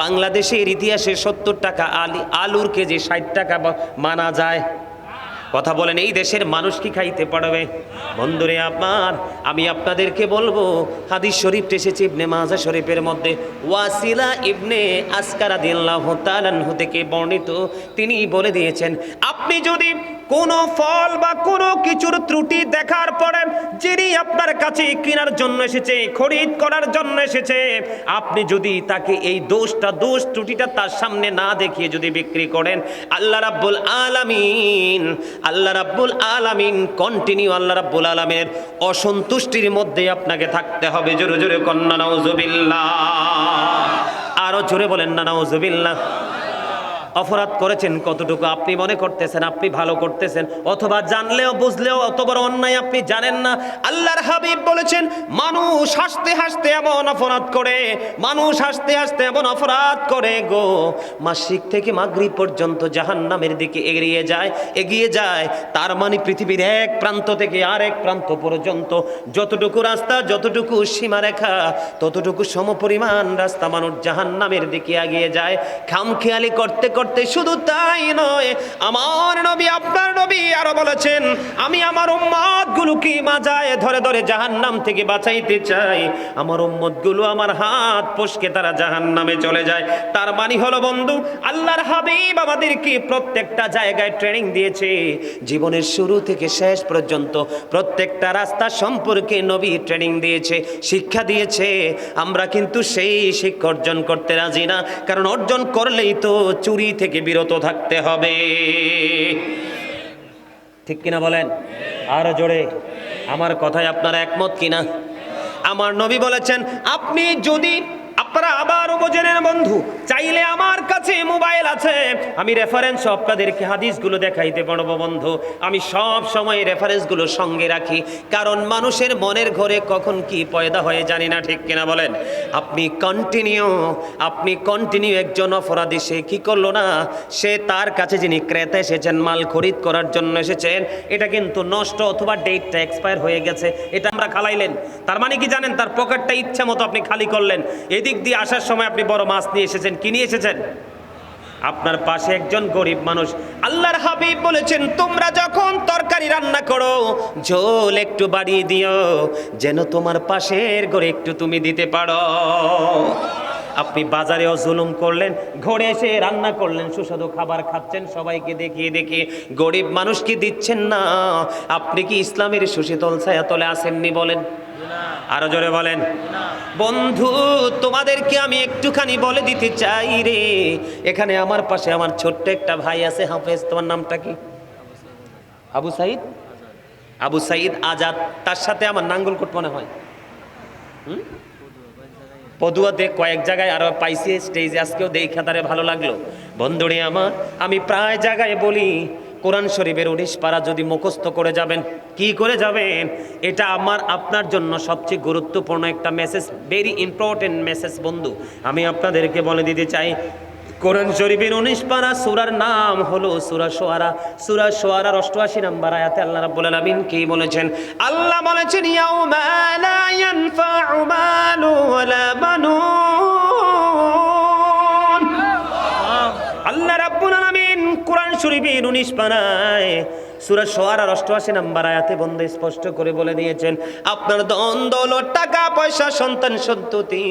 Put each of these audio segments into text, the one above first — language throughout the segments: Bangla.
বাংলাদেশের ইতিহাসে সত্তর টাকা, আলি, আলুর কেজি ষাট টাকা মানা যায়। কথা বলেন, এই দেশের মানুষ কি খাইতে পারবে? বন্ধুরে আপনার আমি আপনাদেরকে বলব, হাদিস শরীফ এসেছে ইবনে মাজা শরীফের মধ্যে। ওয়াসিলা ইবনে আসকারা দিল্লাহ তালানহু থেকে বর্ণিত। তিনি বলে দিয়েছেন, আপনি যদি কোনো ফল বা কোনো কিছুর ত্রুটি দেখার পরে যিনি আপনার কাছে কেনার জন্য এসেছে, খরিদ করার জন্য এসেছে, আপনি যদি তাকে এই দোষটা, দোষ ত্রুটিটা তার সামনে না দেখিয়ে যদি বিক্রি করেন, আল্লাহ রাব্বুল আলামিন, আল্লাহ রাব্বুল আলামিন কন্টিনিউ আল্লাহ রাব্বুল আলামিনের অসন্তুষ্টির মধ্যে আপনাকে থাকতে হবে। জোরে জোরে কন্যা, নাউজুবিল্লাহ। আরও জোরে বলেন না, নাউজুবিল্লাহ। অপরাধ করেছেন, কতটুকু আপনি মনে করতেছেন, আপনি ভালো করতেছেন, অথবা জানলেও, বুঝলেও, অত বড় অন্যায় আপনি জানেন না। আল্লাহর হাবিব বলেছেন, মানুষ হাসতে হাসতে এমন অপরাধ করে, মানুষ হাসতে হাসতে এমন অপরাধ করে গো। মাসিক থেকে মাগরিব পর্যন্ত জাহান্নামের দিকে এগিয়ে যায় এগিয়ে যায়, তার মানে পৃথিবীর এক প্রান্ত থেকে আরেক প্রান্ত পর্যন্ত। যতটুকু রাস্তা, যতটুকু সীমারেখা, ততটুকু সমপরিমাণ রাস্তা মানুষ জাহান্নামের দিকে এগিয়ে যায়। খামখেয়ালি করতে করতে শুধু তাই নয়, আমার নবী আপনার নবী আরও বলেছেন, আমি আমার উম্মত গুলোকে মাজায় ধরে ধরে জাহান্নাম থেকে বাঁচাইতে চাই। আমার উম্মতগুলো আমার হাত পশকে তারা জাহান্নামে চলে যায়। তার মানে হলো বন্ধু, আল্লাহর হাবিব আমাদেরকে প্রত্যেকটা জায়গায় ট্রেনিং দিয়েছে। জীবনের শুরু থেকে শেষ পর্যন্ত প্রত্যেকটা রাস্তা সম্পর্কে নবী ট্রেনিং দিয়েছে, শিক্ষা দিয়েছে। আমরা কিন্তু সেই শিক্ষা অর্জন করতে রাজি না, কারণ অর্জন করলেই তো চুরি থেকে বিরত থাকতে হবে। ঠিক কিনা বলেন? আরও জোরে। আমার কথায় আপনারা একমত কিনা? আমার নবী বলেছেন, আপনি যদি, আপনারা আবার উপজেনের বন্ধু চাইলে আমার কাছে মোবাইল আছে। আমি রেফারেন্স আপনাদেরকে হাদিসগুলো দেখাইতে পারব বন্ধু। আমি সব সময় রেফারেন্সগুলো সঙ্গে রাখি। কারণ মানুষের মনের ঘরে কখন কি পয়দা হয়ে জানি না ঠিক কিনা বলেন। আপনি কন্টিনিউ আপনি কন্টিনিউ একজন অপরাধী, সে কি করল না? সে তার কাছে যিনি ক্রেতা এসেছেন, মাল খরিদ করার জন্য এসেছেন, এটা কিন্তু নষ্ট অথবা ডেটটা এক্সপায়ার হয়ে গেছে। এটা আমরা খালাইলেন। তার মানে কি জানেন? তার পকেটটা ইচ্ছা মতো আপনি খালি করলেন। এদিক দিয়ে আসার সময় আপনি বড় মাছ নিয়ে এসেছেন কি নিয়ে এসেছেন আপনার পাশে একজন গরিব মানুষ আল্লাহর হাবিব বলেছেন, তোমরা যখন তরকারি রান্না করো, ঝোল একটু বাড়িয়ে দিও, যেন তোমার পাশের ঘরে একটু তুমি দিতে পারো। আপনি বাজারেও জুলুম করলেন, ঘরে এসে রান্না করলেন, সুস্বাদু খাবার খাচ্ছেন, সবাইকে দেখিয়ে দেখিয়ে গরিব মানুষকে দিচ্ছেন না। আপনি কি ইসলামের সুশীতল ছায়াতলে আসেননি বলেন? আরও জোরে বলেন। বন্ধু, তোমাদেরকে আমি একটুখানি বলে দিতে চাই রে। এখানে আমার পাশে আমার ছোট্ট একটা ভাই আছে, হাফেজ। তোমার নামটা কি? আবু সাইদ? আবু সাইদ আজাদ। তার সাথে আমার নাঙ্গলকোট মনে হয়। হুম? পদুয়াতে কয়েক জায়গায় আরও পাইছি স্টেজে আজকেও দেখা তারে ভালো লাগল। বন্ধুরে আমার, আমি প্রায় জায়গায় বলি কোরআন শরীফের উনিশ পারা যদি মুখস্থ করে যাবেন, কি করে যাবেন? এটা আমার, আপনার জন্য সবচেয়ে গুরুত্বপূর্ণ একটা মেসেজ ভেরি ইম্পর্টেন্ট মেসেজ বন্ধু। আমি আপনাদেরকে বলে দিতে চাই, কোরআন শরীফের উনিশ পারা সুরার নাম হলো সুরা সোয়ারা। সুরা সোয়ারার অষ্টআশি নাম্বার আয়াতে আল্লাহ রাব্বুল আলামিন কি বলেছেন? আল্লাহ বলেছেন, ইয়াউমা শরীফের 19 পারায় সূরা সোয়ারার অষ্টআশি নাম্বার আয়াতে বন্ধু স্পষ্ট করে বলে দিয়েছেন, আপনার ধন টাকা, পয়সা, সন্তান, সন্ততি,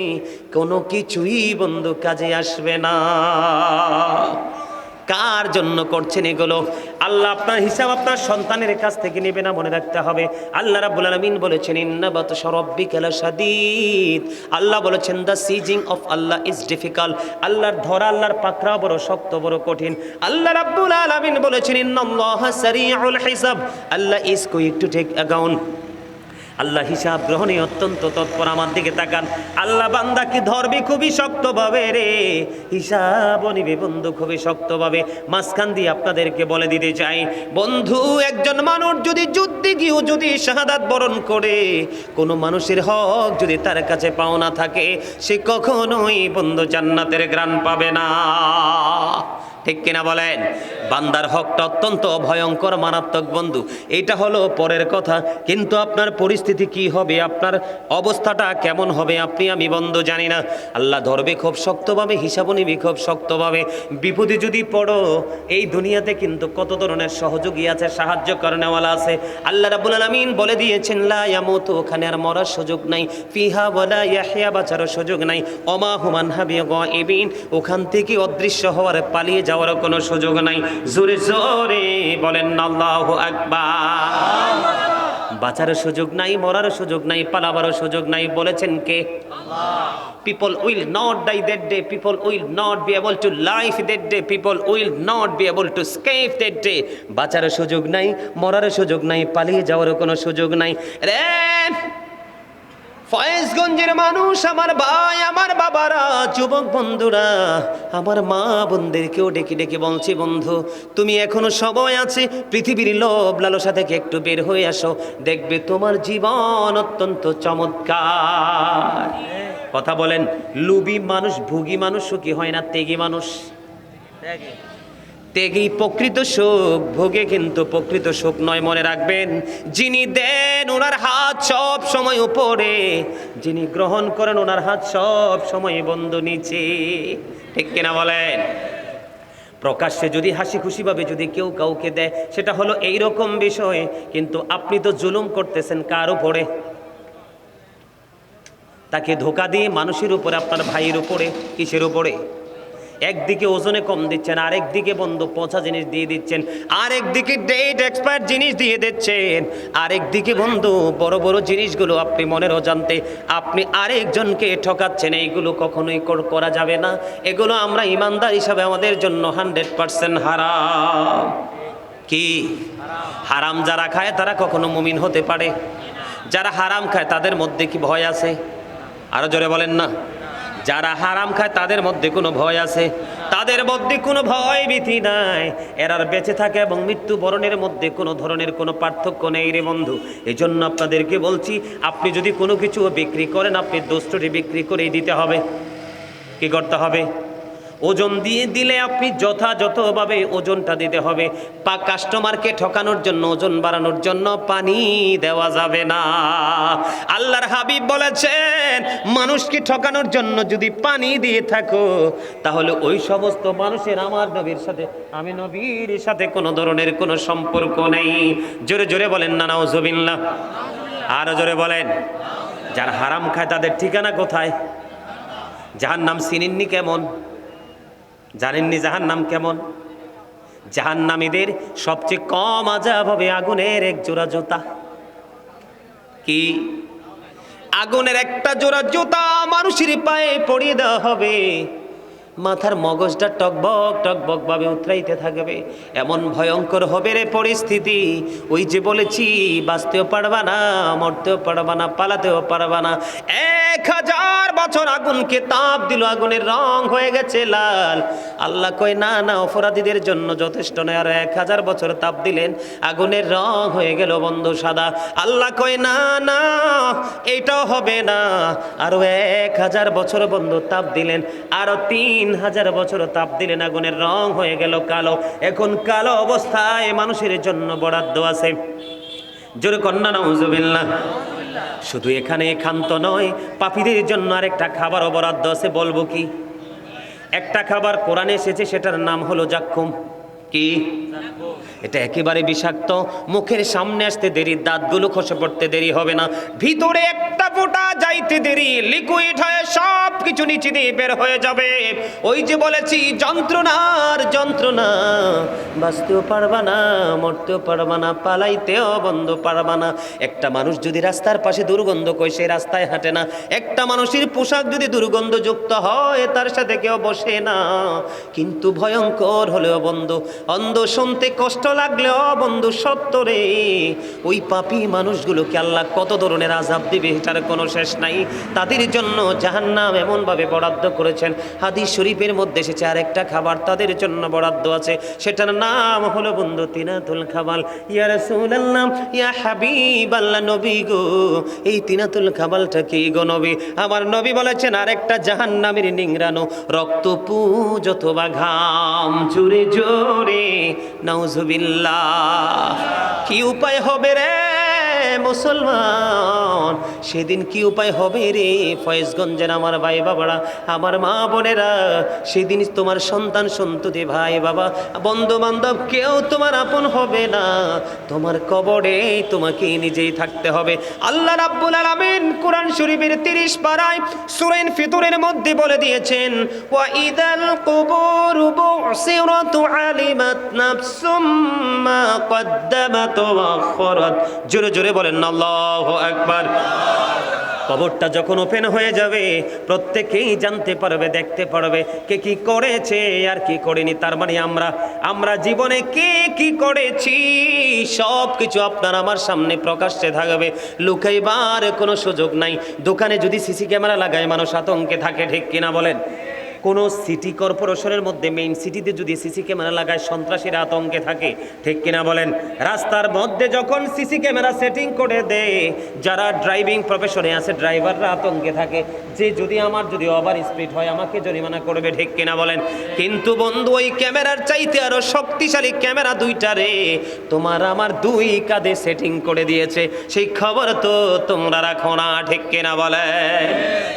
কোনো কিছুই বন্ধু কাজে আসবে না। কার জন্য করছেন এগুলো? আল্লাহ আপনার হিসাব আপনার সন্তানের কাছ থেকে নেবে না মনে রাখতে হবে। আল্লাহ রাব্বুল আলামিন বলেছেন ইন্নাবাত সরব্বিকা লাশাদীদ। আল্লাহ বলেছেন, the seizing of Allah is difficult. আল্লাহর ধরা, আল্লাহর পাকড়া বড় শক্ত, বড় কঠিন। আল্লাহ রাব্বুল আলামিন বলেছেন, ইন্নাল্লাহা সারিউল হিসাব। Allah is quick to take account Allah হিসাব গ্রহণে অত্যন্ত তৎপর আমার দিকে তাকান। আল্লাহ বান্দা কি ধরবে? খুবই শক্তভাবে রে। হিসাব নিবে বন্ধু, খুবই শক্তভাবে। মাঝখান দিয়ে আপনাদেরকে বলে দিতে চাই, বন্ধু, একজন মানুষ যদি যুদ্ধে গিয়েও যদি শাহাদাত বরণ করে, কোনো মানুষের হক যদি তার কাছে পাওনা থাকে, সে কখনোই বন্ধু জান্নাতের গ্রাণ পাবে না। ঠিক কিনা বলেন? বান্দার হকটা অত্যন্ত ভয়ঙ্কর, মারাত্মক বন্ধু। এটা হলো পরের কথা। কিন্তু আপনার পরিস্থিতি কি হবে? আপনার অবস্থাটা কেমন হবে? আপনি আমি বন্ধু জানি না। আল্লাহ ধরবে খুব শক্তভাবে হিসাব নিবি খুব শক্তভাবে। বিপদে যদি পড়ো, এই দুনিয়াতে কিন্তু কত ধরনের সহযোগী আছে, সাহায্য করেনেওয়ালা আছে। আল্লাহ রাব্বুল আলামিন বলে দিয়েছেন, লা ইয়ামুতু ওখানে আর মরার সুযোগ নাই। ফিহা বলা ইয়াহইয়া বাঁচারও সুযোগ নাই। অমা হুমান হাবি গায়বিন। ওখান থেকে অদৃশ্য হওয়ার পালিয়ে যাওয়ার কোনো সুযোগ নাই জোরে জোরে বলেন আল্লাহু আকবার বাঁচার সুযোগ নাই মরার সুযোগ নাই পালাবারও সুযোগ নাই বলেছেন কে people will not die that day people will not be able to live that day people will not be able to escape that day বাঁচার সুযোগ নাই মরার সুযোগ নাই পালিয়ে যাওয়ার কোনো সুযোগ নাই রে ফয়েজগঞ্জের মানুষ, আমার ভাই, আমার বাবারা, যুবক বন্ধুরা, আমার মা বোনদেরকেও ডেকে ডেকে বলছি, বন্ধু, তুমি এখনও সময় আছে? পৃথিবীর লোভ, লালসা থেকে একটু বের হয়ে আসো। দেখবে তোমার জীবন অত্যন্ত চমৎকার। কথা বলেন, লুবি মানুষ, ভুগি মানুষ, সুখী হয় না, তেগি মানুষ। তেগেই প্রকৃত সুখ, ভোগে কিন্তু প্রকৃত সুখ নয়, মনে রাখবেন। যিনি দেন ওনার হাত সব সময় উপরে, যিনি গ্রহণ করেন ওনার হাত সব সময় বন্ধ নিচে। ঠিক কিনা বলেন? প্রকাশ্যে যদি হাসি খুশিভাবে যদি কেউ কাউকে দেয়, সেটা হলো এই রকম বিষয়, কিন্তু আপনি তো জুলুম করতেছেন কার উপরে? তাকে ধোকা দিয়ে মানুষের উপরে, আপনার ভাইয়ের উপরে, কিসের উপরে? একদিকে ওজনে কম দিচ্ছেন আরেক দিকে বন্ধ পচা জিনিস দিয়ে দিচ্ছেন আরেক দিকে ডেট এক্সপায়ার জিনিস দিয়ে দিচ্ছেন আরেক দিকে বন্ধু বড় বড় জিনিসগুলো আপনি মনের অজান্তে আপনি আরেকজনকে ঠকাচ্ছেন, এইগুলো কখনোই কর- করা যাবে না। এগুলো আমরা ইমানদার হিসাবে আমাদের জন্য হান্ড্রেড পার্সেন্ট হারাম। কি? হারাম যারা খায় তারা কখনো মুমিন হতে পারে। যারা হারাম খায় তাদের মধ্যে কি ভয় আছে? আরও জোরে বলেন না। যারা হারাম খায়, তাদের মধ্যে কোনো ভয় আছে। তাদের মধ্যে কোনো ভয় ভীতি নাই। এরার বেঁচে থাকে এবং মৃত্যু বরণের মধ্যে কোনো ধরনের কোনো পার্থক্য নেই রে বন্ধু। এই জন্য আপনাদেরকে বলছি, আপনি যদি কোনো কিছু বিক্রি করেন, আপনি দোষটি বিক্রি করেই দিতে হবে। কি করতে হবে? ওজন দিয়ে দিলে আপনি যথাযথভাবে ওজনটা দিতে হবে। পা কাস্টমারকে ঠকানোর জন্য, ওজন বাড়ানোর জন্য পানি দেওয়া যাবে না। আল্লাহর হাবিব বলেছেন, মানুষকে ঠকানোর জন্য যদি পানি দিয়ে থাকো, তাহলে ওই সমস্ত মানুষের আমার নবীর সাথে, আমি নবীর সাথে কোনো ধরনের কোনো সম্পর্ক নেই। জোরে জোরে বলেন না নাউজুবিল্লাহ আরও জোরে বলেন, যারা হারাম খায় তাদের ঠিকানা কোথায়? যাহার নাম চিনেননি কেমন? জানেননি জাহান নাম কেমন? জাহান্নামীদের সবচেয়ে কম আজাব হবে আগুনের এক জোড়া জোতা। কি? আগুনের একটা জোড়া জোতা মানুষের পায়ে পড়িয়ে দেওয়া হবে। মাথার মগজটা টকবক টকবক ভাবে উতরাইতে থাকবে। এমন ভয়ঙ্কর হবে রে পরিস্থিতি। ওই যে বলেছি, বাঁচতেও পারবা না, মরতেও পারবা না, পালাতেও পারবা না। এক হাজার বছর আগুনকে তাপ দিল, আগুনের রং হয়ে গেছে লাল। আল্লাহ কয়, না না, অপরাধীদের জন্য যথেষ্ট নয়। আর এক হাজার বছর তাপ দিলেন, আগুনের রং হয়ে গেল বন্ধ সাদা। আল্লাহ কয়, না না, এটাও হবে না। আরও এক হাজার বছর বন্ধ তাপ দিলেন আরও তিন হাজার বছর তাপ দিলেন আগুনের রং হয়ে গেল কালো। এখন কালো অবস্থায় মানুষের জন্য বরাদ্দ আছে। জোরে কন্যা নজুবিল্লা শুধু এখানে ক্ষান্ত নয়, পাপীদের জন্য আরেকটা খাবার বরাদ্দ আছে, বলব কি? একটা খাবার কোরআনে এসেছে, সেটার নাম হলো জাক্ষুম কি? এটা একেবারে বিষাক্ত। মুখের সামনে আসতে দেরি, দাঁতগুলো খসে পড়তে দেরি হবে না। ভিতরে একটা ফোঁটা যাইতে দেরি লিকুইড হয়ে সব কিছু নিচে দিয়ে বের হয়ে যাবে। ওই যে বলেছি, যন্ত্রণার যন্ত্রণা। বাঁচতেও পারবা না, মরতেও পারবা না, পালাইতেও বন্ধ পারবা না। একটা মানুষ যদি রাস্তার পাশে দুর্গন্ধ কই সে রাস্তায় হাঁটে না। একটা মানুষের পোশাক যদি দুর্গন্ধযুক্ত হয়, তার সাথে কেউ বসে না। কিন্তু ভয়ঙ্কর হলেও বন্ধ। অন্ধ শুনতে কষ্ট লাগলেও বন্ধু, সত্য রে। ওই পাপি মানুষগুলোকে আল্লাহ কত ধরনের আজাব দিবে, এটার কোনো শেষ নাই। তাদের জন্য জাহান্নাম এমনভাবে বরাদ্দ করেছেন। হাদিস শরীফের মধ্যে এসেছে আরেকটা খাবার, তাদের জন্য বরাদ্দ আছে। সেটার নাম হলো, বন্ধু, তিনাতুল খাবাল ইয়া রাসূলুল্লাহ, ইয়া হাবিবাল্লাহ নবী গো। এই তিনাতুল খাবালটা কি গো নবী? আমার নবী বলেছেন, আরেকটা জাহান্নামের নিংরানো রক্ত পুজ অথবা ঘাম জোরে। জোরে নাউজুবিল্লাহ। কি উপায় হবে রে? মুসলমান। সেদিন কি উপায় হবে রে ফয়েজগঞ্জের আমার ভাই বাবারা, আমার মা বোনেরা? সেদিন তোমার সন্তান সন্ততি ভাই বাবা বন্ধু বান্ধব কেউ তোমার আপন হবে না। তোমার কবরে তোমাকে নিজেই থাকতে হবে। আল্লাহ রাব্বুল আলামিন কোরআন শরীফের 30 পারায় সূরা ফিতরের মধ্যে বলে দিয়েছেন, ওয়া ইদাল কুবুর বুসিরাত আলিমাত নাফসুম মা কদ্দামাত ওয়া আখরাত। জোরে জোরে বলেন, আল্লাহু আকবার। কবরটা যখন ওপেন হয়ে যাবে, প্রত্যেকেই জানতে পারবে, দেখতে পারবে কে কি করেছে আর কি করেনি। তার মানে আমরা আমরা জীবনে কে কি করেছি সব কিছু আপনার আমার সামনে প্রকাশ্যে থাকবে। লুকাইবার কোনো সুযোগ নাই। দোকানে যদি সিসি ক্যামেরা লাগায়, মানুষ আতঙ্কে থাকে, ঠিক কিনা বলেন? কোনো সিটি কর্পোরেশনের মধ্যে মেইন সিটিতে যদি সিসি ক্যামেরা লাগায়, সন্ত্রাসীরা আতঙ্কে থাকে। ঠিক কিনা বলেন? রাস্তার মধ্যে যখন সিসি ক্যামেরা সেটিং করে দেয়, যারা ড্রাইভিং প্রফেশনে আছে ড্রাইভাররা আতঙ্কে থাকে। যে যদি আমার যদি ওভার স্পিড হয়, আমাকে জরিমানা করবে, ঠিক কিনা বলেন? কিন্তু বন্ধু, ওই ক্যামেরার চাইতে আরও শক্তিশালী ক্যামেরা দুইটা রে, তোমার আমার দুই কাঁধে সেটিং করে দিয়েছে। সেই খবর তো তোমরা রাখো না, ঠিক কিনা বলে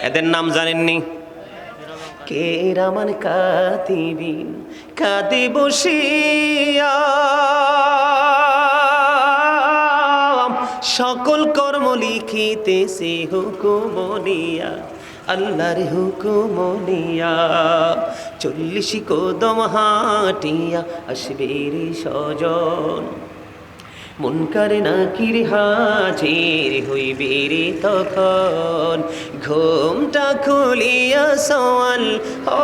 এদের নাম জানেননি? কে রামান কাতিবিন কাঁদে বসিয়া সকল কর্ম লিখিতেছে হুকুমনিয়া আল্লাহর হুকুমনিয়া চল্লিশ কদম হাটিয়া আসবে সজন মুনকার নাকির হাজির হইবে রে তখন? ঘুমটা খুলিয়া সওয়াল, ও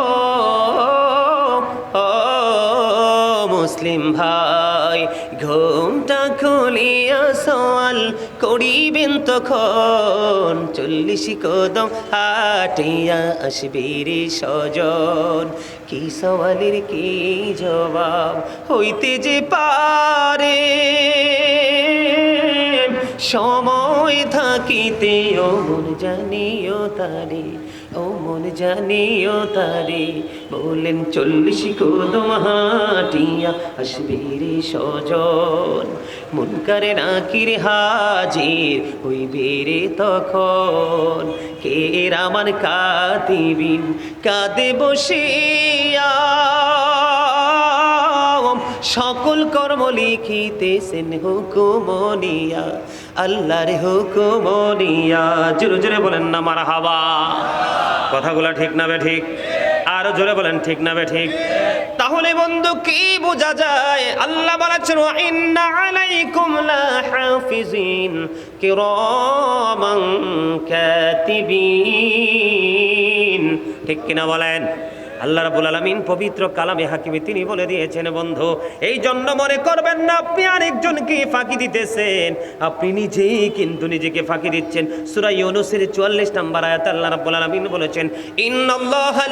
মুসলিম ভাই, ঘুমটা খুলিয়া সওয়াল করিবেন তখন? চল্লিশ কদম হাটিয়া আসবে রে সজন কি সওয়ালের কি জবাব? হইতে যে পারে। সময় থাকিতে, ও মন জানিও তারে, ও মন জানিও তারে। বলেন, চল্লিশ কদম হাটিয়া রে সজন মন করে নাকির হাজির হইবে রে তখন। কে রামান কাতিবিন কাঁদে বসিয়া সকল কর্ম লিখিতেছেন হুকুমনিয়া, আল্লাহর হুকুমনিয়া। জোরে জোরে বলেন না মার হাওয়া কথাগুলো ঠিক না বে ঠিক? আরও জোরে বলেন, ঠিক না বে ঠিক? তাহলে বন্ধু, কি বোঝা যায়? আল্লাহ বলেছেন ইন্না আলাইকুম লাহাফিজিন কিরামান কাতিবিন। ঠিক কিনা বলেন? আল্লাহ রাবুল আলমিন পবিত্র কালামে হাকিমে তিনি বলে দিয়েছেন, বন্ধু, এই জন্য মনে করবেন না, আপনি আরেকজনকে ফাঁকি দিতেছেন। আপনি নিজেই কিন্তু নিজেকে ফাঁকি দিচ্ছেন। সুরাই ইউনূসের 44 নম্বর আয়াত আল্লাহ রাব্বুল আলামিন বলেছেন, ইন্নাল্লাহা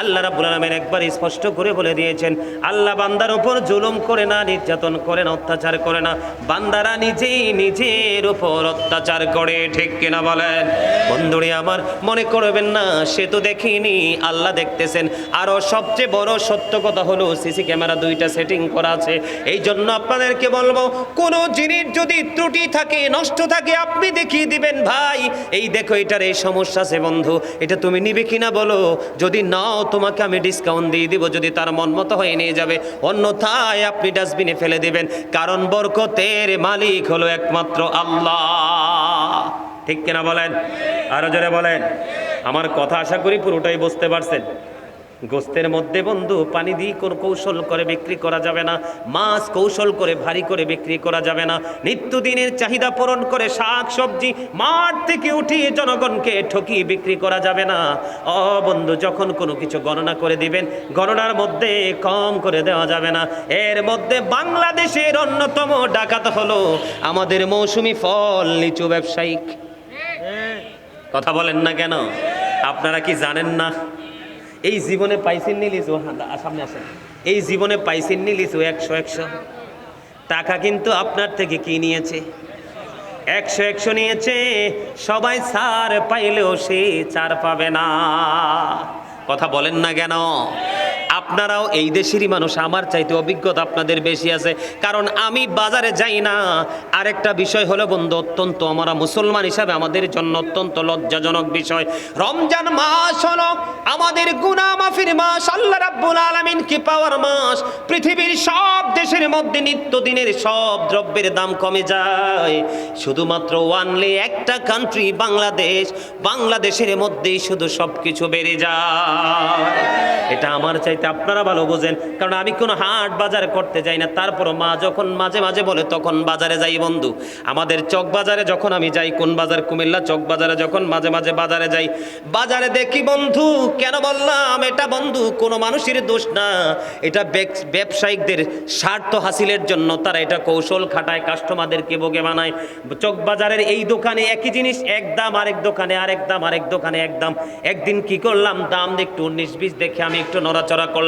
আল্লাহ রাব্বুল আলামিন একবার স্পষ্ট করে বলে দিয়েছেন, আল্লাহ বান্দার উপর জুলুম করে না, নির্যাতন করে না, অত্যাচার করে না। বান্দারা নিজেই নিজের উপর অত্যাচার করে, ঠিক কিনা বলেন? বন্ধুরে আমার, মনে করবেন না, সে তো দেখিনি, আল্লাহ দেখতেছেন। আরও সবচেয়ে বড় সত্য কথা হলো, সিসি ক্যামেরা দুইটা সেটিং করা আছে। এই জন্য আপনাদেরকে বলব, কোনো জিনিস যদি ত্রুটি থাকে, নষ্ট থাকে, আপনি দেখিয়ে দিবেন, ভাই। এই দেখো, এটার এই সমস্যা আছে, বন্ধু। এটা তুমি নিবে কিনা বলো? যদি নাও তোমাকে আমি ডিসকাউন্ট দিয়ে দিব, যদি তার মন মতো হয়ে নিয়ে যাবে। অন্যথায় আপনি ডাস্টবিনে ফেলে দিবেন। কারণ বরকতের মালিক হলো একমাত্র আল্লাহ। ঠিক কিনা বলেন? আরও জোরে বলেন। আমার কথা আশা করি পুরোটাই বুঝতে পারছেন। গোস্তের মধ্যে বন্ধু পানি দিয়ে কোন কৌশল করে বিক্রি করা যাবে না। মাছ কৌশল করে ভারী করে বিক্রি করা যাবে না। নিত্যদিনের চাহিদা পূরণ করে শাক সবজি মাঠ থেকে উঠিয়ে জনগণকে ঠকিয়ে বিক্রি করা যাবে না। অ বন্ধু যখন কোনো কিছু গণনা করে দিবেন গণনার মধ্যে কম করে দেওয়া যাবে না। এর মধ্যে বাংলাদেশের অন্যতম ডাকাত হলো আমাদের মৌসুমি ফল লিচু ব্যবসায়িক কথা বলেন না কেন? আপনারা কি জানেন না? এই জীবনে পাইছেন নি লিচু হ্যাঁ, সামনে আসেন। এই জীবনে পাইছেন নি লিচু একশো একশো। টাকা কিন্তু আপনার থেকে কি নিয়েছে? একশো একশো নিয়েছে। সবাই সার পাইলেও সে চার পাবে না। কথা বলেন না কেন? আপনারাও এই দেশেরই মানুষ, আমার চাইতে অভিজ্ঞতা আপনাদের বেশি আছে। কারণ আমি বাজারে যাই না। আরেকটা বিষয় হলো বন্ধু, অত্যন্ত আমরা মুসলমান হিসাবে আমাদের জন্য অত্যন্ত লজ্জাজনক বিষয়। রমজান মাস হলো আমাদের গুনাহ মাফির মাস, আল্লাহ রাব্বুল আলামিন কি পাওয়ার মাস? পৃথিবীর সব দেশের মধ্যে নিত্যদিনের সব দ্রব্যের দাম কমে যায়। শুধুমাত্র ওয়ানলি একটা কান্ট্রি বাংলাদেশ। বাংলাদেশের মধ্যেই শুধু সব কিছু বেড়ে যায়। এটা আমার চাইতে আপনারা ভালো বোঝেন। কারণ আমি কোনো হাট বাজার করতে যাই না তারপর মা যখন মাঝে মাঝে বলে, তখন বাজারে যাই বন্ধু। আমাদের চক বাজারে যখন আমি যাই, কোন বাজার? কুমিল্লা চক বাজারে যখন মাঝে মাঝে বাজারে যাই, বাজারে দেখি বন্ধু, কেন বললাম, এটা বন্ধু, কোনো মানুষের দোষ না। এটা ব্যবসায়িকদের স্বার্থ হাসিলের জন্য তারা এটা কৌশল খাটায়, কাস্টমারদেরকে বোগে বানায়। চক বাজারের এই দোকানে একই জিনিস, এক দাম আরেক দোকানে, আরেক দাম আরেক দোকানে, এক দাম। একদিন কি করলাম, দাম একটু উনিশ বিশ দেখে আমি একটু নড়াচড়া করলাম।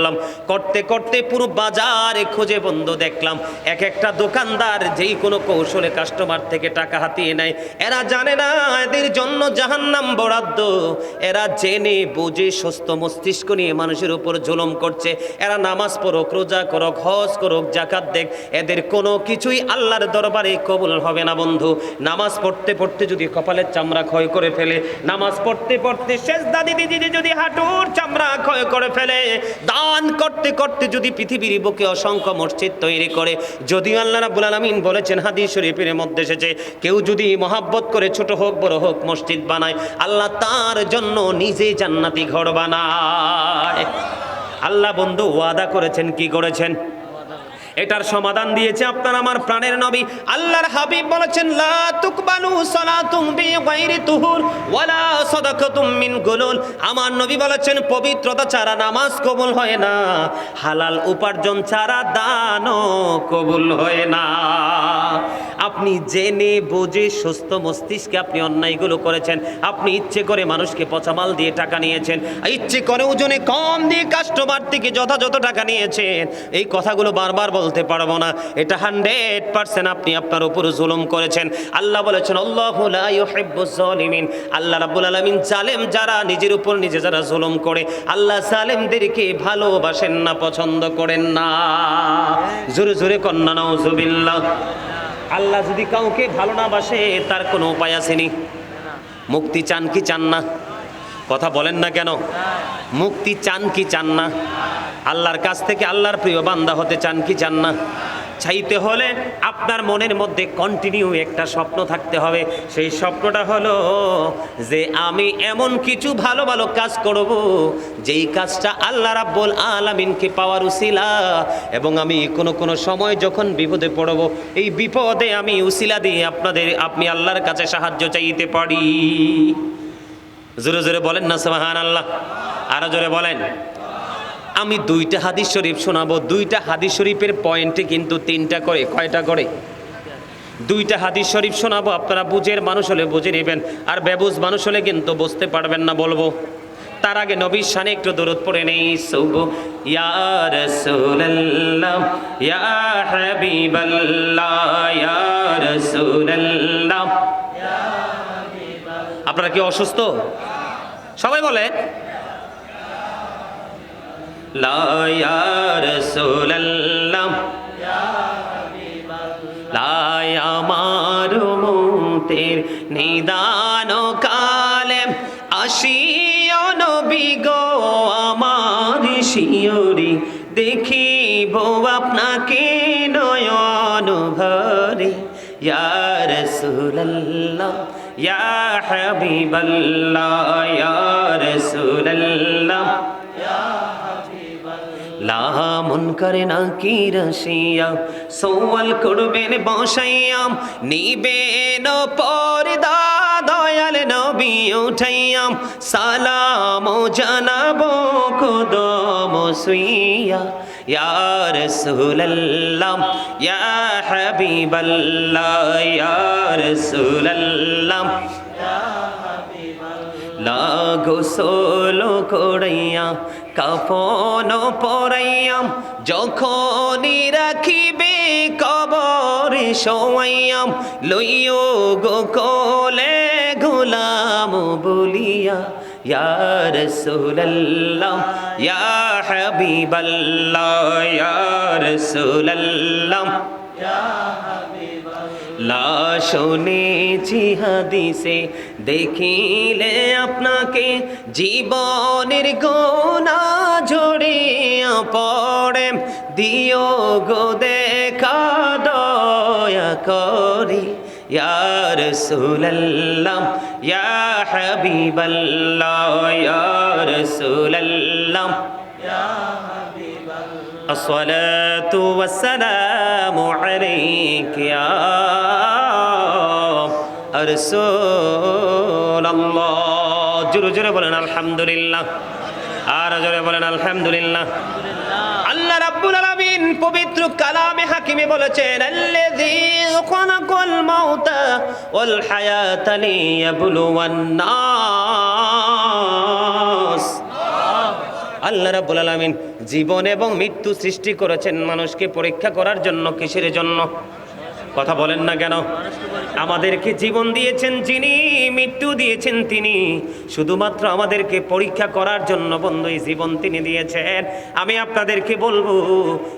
করতে করতে পুরো বাজারে খুঁজে বন্ধ দেখলাম। এক একটা দোকানদার যেই কোনো কৌশলে কাস্টমার থেকে টাকা হাতিয়ে নেয়। এরা জানে না এদের জন্য জাহান্নাম বরাদ্দ। এরা জেনে, বুঝে, সুস্থ মস্তিষ্ক নিয়ে মানুষের উপর জুলুম করছে। এরা নামাজ পড়ুক, রোজা করুক, হজ করুক জাকাত দেখ। এদের কোনো কিছুই আল্লাহর দরবারে কবুল হবে না বন্ধু। নামাজ পড়তে পড়তে যদি কপালের চামড়া ক্ষয় করে ফেলে, নামাজ পড়তে পড়তে শেষ দাদি দিদি যদি হাঁটুর চামড়া ক্ষয় করে ফেলে দান করতে করতে যদি পৃথিবীর বুকে অসংখ্য মসজিদ তৈরি করে, যদি আল্লাহ রাবুল আলমিন বলেছেন, হাদিস শরীফের মধ্যে এসেছে, কেউ যদি মহাব্বত করে ছোট হোক, বড় হোক, মসজিদ বানায়, আল্লাহ তার জন্য নিজে জান্নাতি ঘর বানায়। আল্লাহ বন্ধু, ওয়াদা করেছেন, কি করেছেন? এটার সমাধান দিয়েছে আপনার আমার প্রাণের নবী। আল্লাহর হাবিব বলেছেন, লা তুকবালু সালাতুম বিগাইরি তুহুর, ওয়ালা সাদাকাতুম মিন গুলুল। আমার নবী বলেছেন, পবিত্রতা ছাড়া নামাজ কবুল হয় না, হালাল উপার্জন ছাড়া দানও কবুল হয় না। আপনি জেনে বুঝে সুস্থ মস্তিষ্কে আপনি অন্যায়গুলো করেছেন। আপনি ইচ্ছে করে মানুষকে পচামাল দিয়ে টাকা নিয়েছেন। ইচ্ছে করে ওজনে কম দিয়ে কাস্টমার থেকে যথাযথ টাকা নিয়েছেন। এই কথাগুলো বারবার বলতে পারব না। এটা হান্ড্রেড পার্সেন্ট আপনি আপনার উপর জুলুম করেছেন। আল্লাহ বলেছেন, আল্লাহ জালিমিন আল্লাহ রাব্বুল আলামিন জালেম যারা, নিজের উপর নিজে যারা জুলুম করে, আল্লাহ জালেমদেরকে ভালোবাসেন না, পছন্দ করেন না। জোরে জোরে কন্যা, নাউজুবিল্লাহ। আল্লাহ যদি কাউকে ভালো না বাসে, তার কোনো উপায় আসেনি। মুক্তি চান কি চান না? কথা বলেন না কেন? মুক্তি চান কি চান না? আল্লাহর কাছ থেকে আল্লাহর প্রিয় বান্দা হতে চান কি চান না? চাইতে হলে আপনার মনের মধ্যে কন্টিনিউ একটা স্বপ্ন থাকতে হবে। সেই স্বপ্নটা হলো যে আমি এমন কিছু ভালো ভালো কাজ করব, যেই কাজটা আল্লাহ রাব্বুল আলামিনকে পাওয়ার উসিলা, এবং আমি কোনো কোনো সময় যখন বিপদে পড়ব, এই বিপদে আমি উসিলা দিয়ে আপনাদের, আপনি আল্লাহর কাছে সাহায্য চাইতে পারি। জোরে জোরে বলেন না সুবহান আল্লাহ আরও জোরে বলেন। আমি দুইটা হাদিস শরীফ শোনাবো। দুইটা হাদিস শরীফের পয়েন্টে কিন্তু তিনটা করে, কয়টা করে? দুইটা হাদিস শরীফ শোনাবো, আপনারা বুঝের মানুষ হলে বুঝে নেবেন। আর বেবুজ মানুষ হলে কিন্তু বুঝতে পারবেন না, বলব। তার আগে নবীর সানে একটু দূরত পড়ে নেই, সৌব। ইয়া রাসূলুল্লাহ, ইয়া হাবিবাল্লাহ, ইয়া আপনারা কি অসুস্থ? সবাই বলে লা ইয়া রাসূলুল্লাহ। লাই আমার মুতের নিদান কালে আসিও নবী গো আমার শিয়রি দেখিব আপনাকে নয়ন ভরে ইয়া রাসূলুল্লাহ, ইয়া হাবিবাল্লাহ, ইয়া রাসূলুল্লাহ। লামন করে না কি রসিয়া? সৌয়াল করবেন বসাইয়াম নিবেন পর্দা দয়াল নবী উঠাইয়াম সালাম জানাব কদম সুইয়া, ইয়া রাসূলুল্লাহ, ইয়া হাবিবাল্লাহ, ইয়া রাসূলুল্লাহ। লাগো সোলো করাইয়া কাফন পরাইয়াম, যখনই রাখিবে কবর শোয়াইয়াম, লইও গো কোলে গোলাম বলিয়া, ইয়া রাসূলুল্লাহ, ইয়া হাবিবাল্লাহ, ইয়া রাসূলুল্লাহ। লা শুনেছি হাদিসে দেখিলে আপনাকে জীবনের গোনা জড়িয়ে পড়ে। দিও গো দেখা দয়া করি। ইয়ার রাসূলুল্লাহ, ইয়া হাবিবাল্লাহ, ইয়া রাসূলুল্লাহ। الصلاة والسلام عليك يا رسول الله জোরে জোরে বলেন আলহামদুলিল্লাহ আর জোরে বলেন আলহামদুলিল্লাহ আল্লাহ রাব্বুল আলামিন পবিত্র কালামে হাকিমে বলেছেন আল্লাযী খালাকাল মাউতা ওয়াল হায়াতা লিয়াবলুওয়ান নাস আল্লাহ রাবুল আলমিন জীবন এবং মৃত্যু সৃষ্টি করেছেন মানুষকে পরীক্ষা করার জন্য কিসের জন্য? কথা বলেন না কেন? আমাদেরকে জীবন দিয়েছেন যিনি, মৃত্যু দিয়েছেন তিনি। শুধুমাত্র আমাদেরকে পরীক্ষা করার জন্য বন্ধু, এই জীবন তিনি দিয়েছেন। আমি আপনাদেরকে বলব,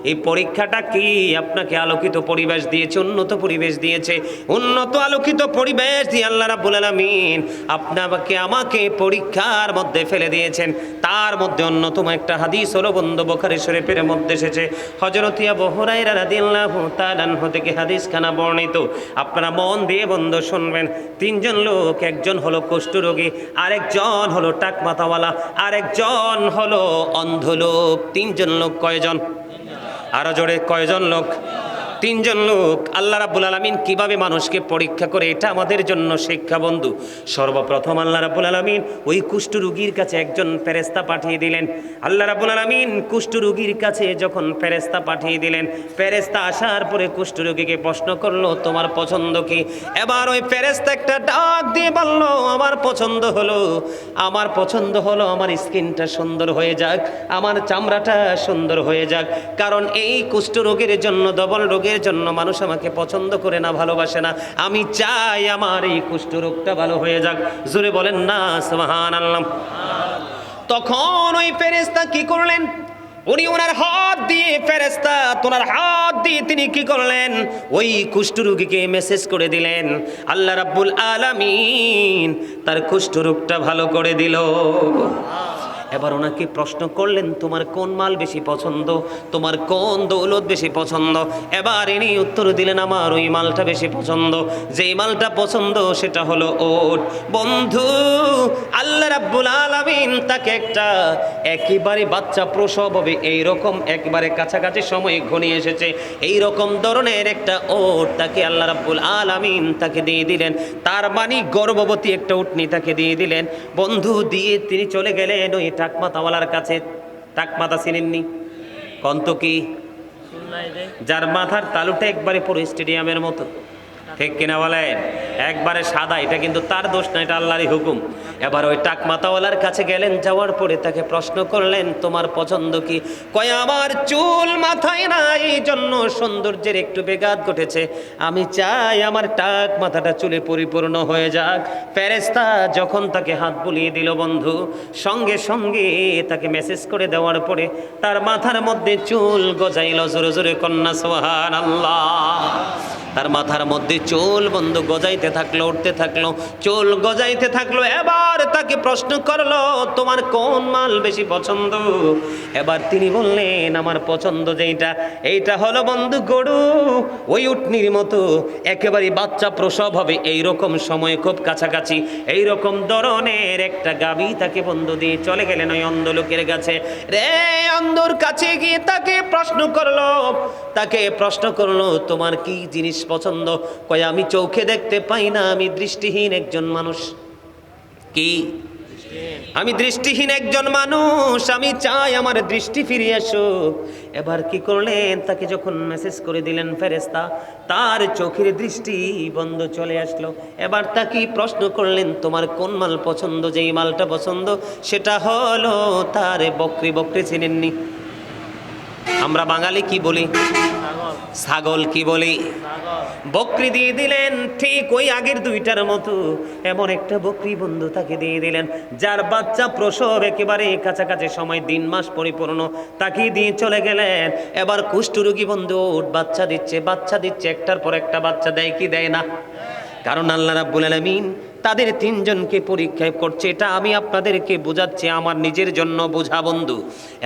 এই পরীক্ষাটা কি? আপনাকে আলোকিত পরিবেশ দিয়েছে, উন্নত পরিবেশ দিয়েছে। উন্নত আলোকিত পরিবেশ দিয়ে আল্লাহ রাব্বুল আপনাকে আমাকে পরীক্ষার মধ্যে ফেলে দিয়েছেন। তার মধ্যে অন্যতম একটা হাদিস হলো, বন্ধু, বখারি শরীফের মধ্যে এসেছে। হজরতিয়া তাআলা আনহু থেকে হাদিস খানা বর্ণিত। আপনারা মন দিয়ে বন্ধ শুনবেন। তিনজন লোক, একজন হলো কুষ্ঠরোগী, আরেকজন হলো টাক মাথাওয়ালা আরেকজন হলো অন্ধ লোক তিনজন লোক কয়জন? আরও জোরে, কয়জন লোক? তিনজন লোক আল্লাহ রাব্বুল আলামিন কীভাবে মানুষকে পরীক্ষা করে, এটা আমাদের জন্য শিক্ষা বন্ধু। সর্বপ্রথম আল্লাহ রাব্বুল আলামিন ওই কুষ্ঠ রুগীর কাছে একজন ফেরেস্তা পাঠিয়ে দিলেন। আল্লাহ রাব্বুল আলামিন কুষ্ঠ রোগীর কাছে যখন ফেরেস্তা পাঠিয়ে দিলেন ফেরেস্তা আসার পরে কুষ্ঠ রোগীকে প্রশ্ন করল, তোমার পছন্দ কি? এবার ওই ফেরেস্তা একটা ডাক দিয়ে বলল, আমার পছন্দ হলো, আমার পছন্দ হলো, আমার স্কিনটা সুন্দর হয়ে যাক, আমার চামড়াটা সুন্দর হয়ে যাক, কারণ এই কুষ্ঠ রোগের জন্য ডবল রোগের জন্য মানুষ আমাকে পছন্দ করে না, ভালোবাসে না। আমি চাই আমার এই কুষ্ঠ রোগটা ভালো হয়ে যাক। জোরে বলেন না সুবহান আল্লাহ তখন ওই ফেরেস্তা কি করলেন? উনি ওনার হাত দিয়ে ফেরেস্তা তোনার হাত দিয়ে তিনি কি করলেন? ওই কুষ্ঠ কুষ্ঠরোগীকে মেসেজ করে দিলেন। আল্লাহ রাব্বুল আলামিন তার কুষ্ঠরোগটা ভালো করে দিল। এবার ওনাকে প্রশ্ন করলেন, তোমার কোন মাল বেশি পছন্দ? তোমার কোন দৌলত বেশি পছন্দ? এবার ইনি উত্তর দিলেন, আমার ওই মালটা বেশি পছন্দ। যেই মালটা পছন্দ সেটা হলো ওট। বন্ধু, আল্লাহ রাব্বুল আলামিন তাকে একটা একেবারে বাচ্চা প্রসব হবে এই রকম একবারে কাছাকাছি সময় ঘনিয়ে এসেছে। এই রকম ধরনের একটা ওট তাকে আল্লাহ রাব্বুল আলামিন তাকে দিয়ে দিলেন। তার মানে গর্ভবতী একটা উটনি তাকে দিয়ে দিলেন। বন্ধু, দিয়ে তিনি চলে গেলেন ওই টাকমাতাওয়ালার কাছে টাকমাতা চিনেননি? কন্ত কি? যার মাথার তালুটা একবারে পুরো স্টেডিয়ামের মতো। ঠিক কিনা বলেন? একবারে সাদা, এটা কিন্তু তার দোষ না, এটা আল্লাহরই হুকুম। এবার ওই টাক মাতাওয়ালার কাছে গেলেন, যাওয়ার পরে তাকে প্রশ্ন করলেন, তোমার পছন্দ কি? কয়, আমার চুল মাথায় না এই জন্য সৌন্দর্যের একটু বেঘাত ঘটেছে। আমি চাই আমার টাক মাথাটা চুলে পরিপূর্ণ হয়ে যাক। ফেরেস্তা যখন তাকে হাত বুলিয়ে দিল, বন্ধু, সঙ্গে সঙ্গে তাকে মেসেজ করে দেওয়ার পরে তার মাথার মধ্যে চুল গজাইল জোরে জোরে কন্যা সোহান আল্লাহ তার মাথার মধ্যে চুল বন্ধ গজাইতে থাকল, উঠতে থাকল, চুল গজাইতে থাকল, এবার তাকে প্রশ্ন করল, তোমার কোন মাল বেশি পছন্দ? এবার তিনি বললেন, আমার পছন্দ যেইটা, এইটা হলো বন্ধু গরু। ওই উটনির মতো, একেবারে বাচ্চা প্রসব হবে এই রকম সময় খুব কাছাকাছি এই রকম ধরনের একটা গাবি তাকে বন্ধু দিয়ে চলে গেলেন ওই অন্ধ লোকের কাছে। রে, অন্ধর কাছে গিয়ে তাকে প্রশ্ন করল, তাকে প্রশ্ন করল, তোমার কি জিনিস পছন্দ? কয়, আমি চোখে দেখতে পাই না, আমি দৃষ্টিহীন একজন মানুষ। কি? আমি দৃষ্টিহীন একজন মানুষ, আমি চাই আমার দৃষ্টি ফিরিয়ে আসুক। এবার কি করলেন? তাকে যখন মেসেজ করে দিলেন ফেরেস্তা তার চোখের দৃষ্টি বন্ধ চলে আসলো। এবার তাকে প্রশ্ন করলেন, তোমার কোন মাল পছন্দ? যেই মালটা পছন্দ, সেটা হলো তার বকরি। বকরি চিনেননি। আমরা বাঙালি কি বলি? ছাগল কি বলি? বকরি দিয়ে দিলেন, ঠিক ওই আগের দুইটার মতো। এমন একটা বকরি বন্ধু তাকে দিয়ে দিলেন, যার বাচ্চা প্রসব একেবারে কাছাকাছি সময় দিন মাস পরিপূর্ণ তাকে দিয়ে চলে গেলেন। এবার কুষ্ঠরোগী বন্ধু বাচ্চা দিচ্ছে বাচ্চা দিচ্ছে, একটার পর একটা বাচ্চা দেয় কি দেয় না? কারণ আল্লাহ রাব্বুল আলামিন তাদের তিনজনকে পরীক্ষায় করছে, এটা আমি আপনাদেরকে বোঝাচ্ছি, আমার নিজের জন্য বোঝা বন্ধু।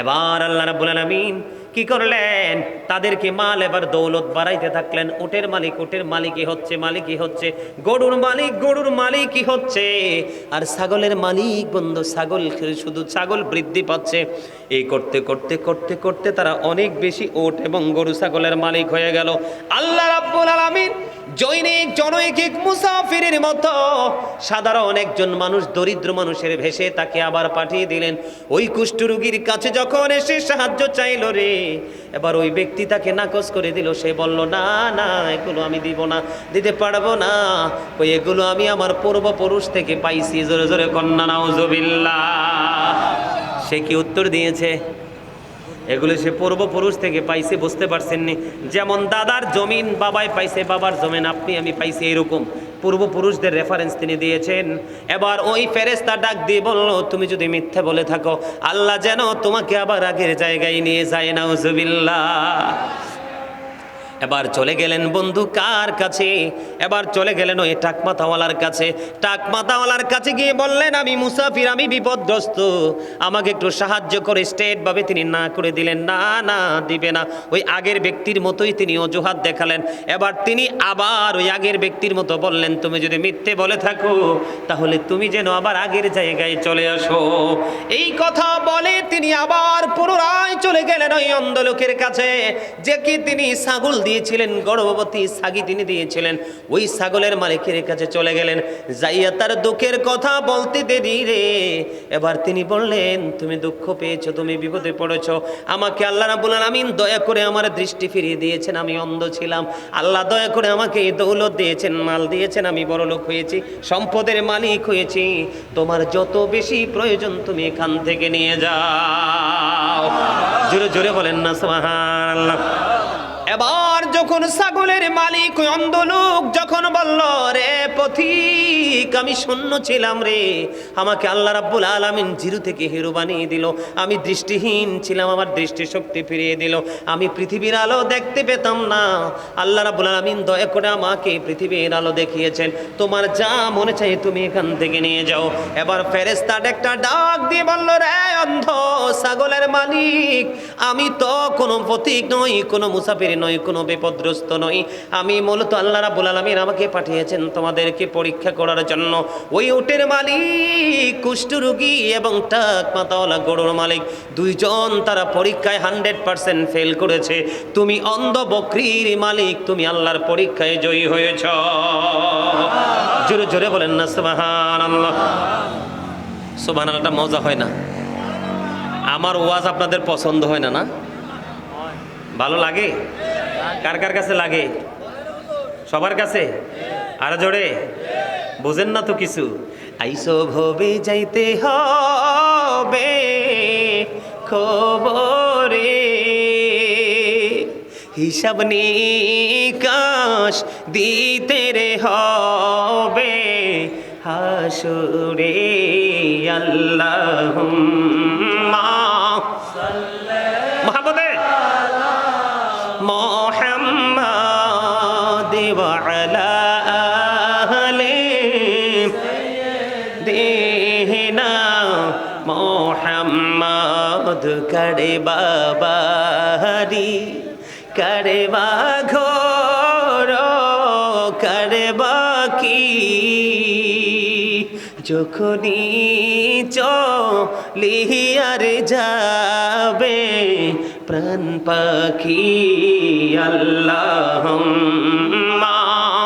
এবার আল্লাহ রাব্বুল আলামিন কি করলেন? তাদেরকে মাল এবার দৌলত বাড়াইতে থাকলেন। উটের মালিক, উটের মালিকই হচ্ছে মালিকই হচ্ছে। গরুর মালিক, গরুর মালিকই হচ্ছে। আর ছাগলের মালিক বন্ধু, ছাগল শুধু ছাগল বৃদ্ধি পাচ্ছে। এই করতে করতে করতে করতে তারা অনেক বেশি ওট এবং গরু, ছাগলের মালিক হয়ে গেল। আল্লাহ রাব্বুল আলামিন জৈনিক, জনৈকিক মুসাফিরের মতো সাধারণ একজন মানুষ, দরিদ্র মানুষের ভেসে তাকে আবার পাঠিয়ে দিলেন। ওই কুষ্ঠরোগীর কাছে যখন এসে সাহায্য চাইলো রে এবার ওই ব্যক্তি তাকে নাকচ করে দিল। সে বলল, না না, এগুলো আমি দিব না, দিতে পারব না। ওই এগুলো আমি আমার পূর্বপুরুষ থেকে পাইছি। জোরে জোরে কন্যা, নাউজুবিল্লাহ। সে কি উত্তর দিয়েছে? এগুলো সে পূর্বপুরুষ থেকে পাইছে, বুঝতে পারছেননি। যেমন দাদার জমিন বাবাই পাইছে, বাবার জমিন আপনি, আমি পাইছি এরকম পূর্বপুরুষদের রেফারেন্স তিনি দিয়েছেন। এবার ওই ফেরেস্তা ডাক দিয়ে বলল, তুমি যদি মিথ্যে বলে থাকো, আল্লাহ যেন তোমাকে আবার আগের জায়গায় নিয়ে যায় না এবার চলে গেলেন বন্ধু কার কাছে? এবার চলে গেলেন ওই টাকমাতাওয়ালার কাছে। টাকমাতাওয়ালার কাছে গিয়ে বললেন, আমি মুসাফির, আমি বিপদগ্রস্ত। আমাকে একটু সাহায্য করে স্টেট ভাবে তিনি না করে দিলেন। না না, দিবে না। ওই আগের ব্যক্তির মতোই তিনি অজুহাত দেখালেন। এবার তিনি আবার ওই আগের ব্যক্তির মতো বললেন, তুমি যদি মিথ্যে বলে থাকো, তাহলে তুমি যেন আবার আগের জায়গায় চলে আসো। এই কথা বলে তিনি আবার পুনরায় চলে গেলেন ওই অন্ধ লোকের কাছে। যে কি তিনি ছাগল দিয়েছিলেন, গর্ভবতী সাগি তিনি দিয়েছিলেন। ওই ছাগলের মালিকের কাছে চলে গেলেন। যাইয়া তার দুঃখের কথা বলতে দেরি রে। এবার তিনি বললেন, তুমি দুঃখ পেয়েছ, তুমি বিপদে পড়েছ। আমাকে আল্লাহ রাবুল আলামিন দয়া করে আমার দৃষ্টি ফিরিয়ে দিয়েছেন, আমি অন্ধ ছিলাম। আল্লাহ দয়া করে আমাকে দৌলত দিয়েছেন, মাল দিয়েছেন, আমি বড় লোক হয়েছি, সম্পদের মালিক হয়েছি। তোমার যত বেশি প্রয়োজন তুমি এখান থেকে নিয়ে যাও। জোরে জোরে বলেন না, সুবহানাল্লাহ। এবার যখন ছাগলের মালিক ওই অন্ধ লোক যখন বলল, রে পথিক, আমি শূন্য ছিলাম রে। আমাকে আল্লাহ রাব্বুল আলামিন জিরু থেকে হিরো বানিয়ে দিল। আমি দৃষ্টিহীন ছিলাম, আমার দৃষ্টিশক্তি ফিরিয়ে দিল। আমি পৃথিবীর আলো দেখতে পেতাম না। আল্লাহ রাব্বুল আলামিন দয়া করে আমাকে পৃথিবীর আলো দেখিয়েছেন। তোমার যা মনে চাই তুমি এখান থেকে নিয়ে যাও। এবার ফেরেস্তা একটা ডাক দিয়ে বলল, রে অন্ধ ছাগলের মালিক, আমি তো কোনো পথিক নই, কোনো মুসাফির নই, কোনো বিপদগ্রস্ত নই। আমি মূলত আল্লাহ রাব্বুল আলামিন আমাকে পাঠিয়েছেন তোমাদেরকে পরীক্ষা করার জন্য। ওই উটের মালিক কুষ্ঠরোগী এবং টাক মাতাওয়ালা গরুর মালিক, দুইজন তারা পরীক্ষায় হান্ড্রেড পার্সেন্ট ফেল করেছে। তুমি অন্ধ বকরির মালিক, তুমি আল্লাহর পরীক্ষায় জয়ী হয়েছ। জোরে জোরে বলেন না সুবাহান আল্লাহ সুবাহান আল্লাহটা মজা হয় না। আমার ওয়াজ আপনাদের পছন্দ হয় না না? ভালো লাগে? কার কার কাছে লাগে? সবার কাছে? আর জোরে? বোঝেন না তো কিছু। আইসো ভবে যাইতে হবে খবরে। হিসাব নিকাশ দিতে রে হবে হাসুরে। আল্লাহ মহাপদে করে বাবারি করে বা ঘোর? করে বাকি? যখনই চলিয়ার যাবে প্রাণ পাখি আল্লাহ